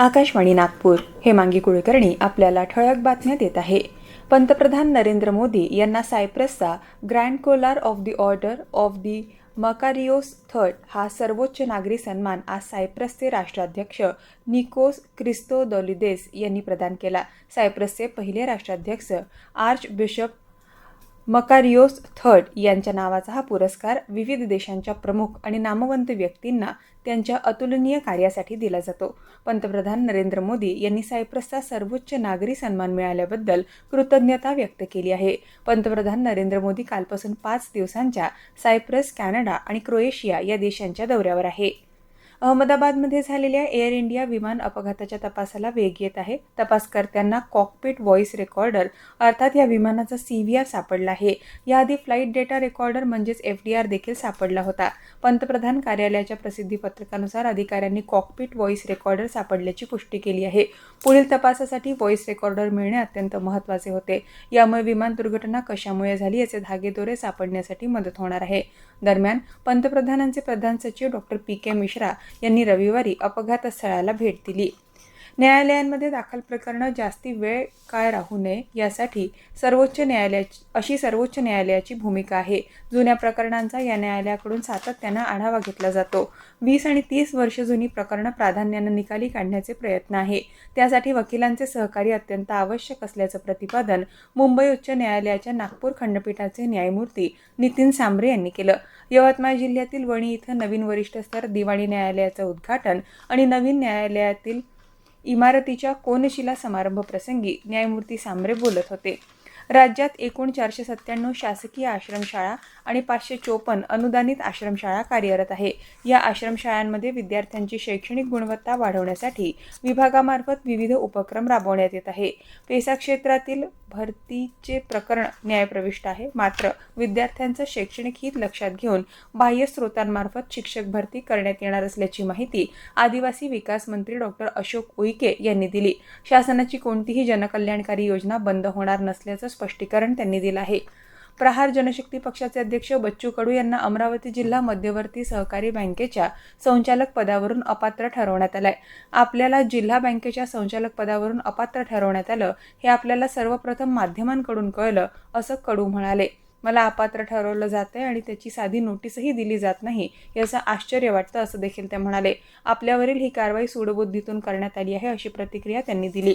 आकाशवाणी नागपूर. हेमांगी कुलकर्णी आपल्याला ठळक बातम्या देत आहे. पंतप्रधान नरेंद्र मोदी यांना सायप्रसचा grand collar of the order of the Makarios third हा सर्वोच्च नागरी सन्मान आज सायप्रसचे राष्ट्राध्यक्ष निकोस क्रिस्तोदोलिदेस यांनी प्रदान केला. सायप्रसचे पहिले राष्ट्राध्यक्ष आर्च बिशप मकारियोस थर्ड यांच्या नावाचा हा पुरस्कार विविध देशांच्या प्रमुख आणि नामवंत व्यक्तींना त्यांच्या अतुलनीय कार्यासाठी दिला जातो. पंतप्रधान नरेंद्र मोदी यांनी सायप्रसचा सर्वोच्च नागरी सन्मान मिळाल्याबद्दल कृतज्ञता व्यक्त केली आहे. पंतप्रधान नरेंद्र मोदी कालपासून पाच दिवसांच्या सायप्रस कॅनडा आणि क्रोएशिया या देशांच्या दौऱ्यावर आहे. अहमदाबादमध्ये झालेल्या एअर इंडिया विमान अपघाताच्या तपासाला वेग येत आहे. तपासकर्त्यांना कॉकपिट व्हॉइस रेकॉर्डर अर्थात या विमानाचा सी व्ही आर सापडला आहे. याआधी फ्लाईट डेटा रेकॉर्डर म्हणजेच एफ डी आर देखील सापडला होता. पंतप्रधान कार्यालयाच्या प्रसिद्धी पत्रकानुसार अधिकाऱ्यांनी कॉकपिट व्हॉइस रेकॉर्डर सापडल्याची पुष्टी केली आहे. पुढील तपासासाठी व्हॉइस रेकॉर्डर मिळणे अत्यंत महत्त्वाचे होते. यामुळे विमान दुर्घटना कशामुळे झाली याचे धागेदोरे सापडण्यासाठी मदत होणार आहे. दरम्यान पंतप्रधानांचे प्रधान सचिव डॉक्टर पी के मिश्रा यांनी रविवारी अपघातस्थळाला भेट दिली. न्यायालयांमध्ये दाखल प्रकरणं जास्ती वेळ काय राहू नये यासाठी सर्वोच्च न्यायालयाची अशी सर्वोच्च न्यायालयाची भूमिका आहे. जुन्या प्रकरणांचा या न्यायालयाकडून सातत्यानं आढावा घेतला जातो. वीस आणि तीस वर्ष जुनी प्रकरणं प्राधान्यानं निकाली काढण्याचे प्रयत्न आहे. त्यासाठी वकिलांचे सहकार्य अत्यंत आवश्यक असल्याचं प्रतिपादन मुंबई उच्च न्यायालयाच्या नागपूर खंडपीठाचे न्यायमूर्ती नितीन सांबरे यांनी केलं. यवतमाळ जिल्ह्यातील वणी इथं नवीन वरिष्ठ स्तर दिवाणी न्यायालयाचं उद्घाटन आणि नवीन न्यायालयातील इमारतीच्या कोनशिला समारंभ प्रसंगी न्यायमूर्ती सांबरे बोलत होते. राज्यात एकूण चारशे सत्त्याण्णव शासकीय आश्रमशाळा आणि पाचशे चोपन्न अनुदानित आश्रमशाळा कार्यरत आहे. या आश्रमशाळांमध्ये विद्यार्थ्यांची शैक्षणिक गुणवत्ता वाढवण्यासाठी विभागामार्फत विविध उपक्रम राबवण्यात येत आहे. पेसा क्षेत्रातील भरतीचे प्रकरण न्यायप्रविष्ट आहे. मात्र विद्यार्थ्यांचं शैक्षणिक हित लक्षात घेऊन बाह्य स्रोतांमार्फत शिक्षक भरती करण्यात येणार असल्याची माहिती आदिवासी विकास मंत्री डॉक्टर अशोक उईके यांनी दिली. शासनाची कोणतीही जनकल्याणकारी योजना बंद होणार नसल्याचं स्पष्टीकरण त्यांनी दिलं आहे. प्रहार जनशक्ती पक्षाचे अध्यक्ष बच्चू कडू यांना अमरावती जिल्हा मध्यवर्ती सहकारी बँकेच्या संचालक पदावरून अपात्र ठरवण्यात आलंय. आपल्याला जिल्हा बँकेच्या संचालक पदावरून अपात्र ठरवण्यात आलं हे आपल्याला सर्वप्रथम माध्यमांकडून कळलं असं कडू म्हणाले. मला अपात्र ठरवलं जातंय आणि त्याची साधी नोटीसही दिली जात नाही याचं आश्चर्य वाटतं असं देखील ते म्हणाले. आपल्यावरील ही कारवाई सूडबुद्धीतून करण्यात आली आहे अशी प्रतिक्रिया त्यांनी दिली.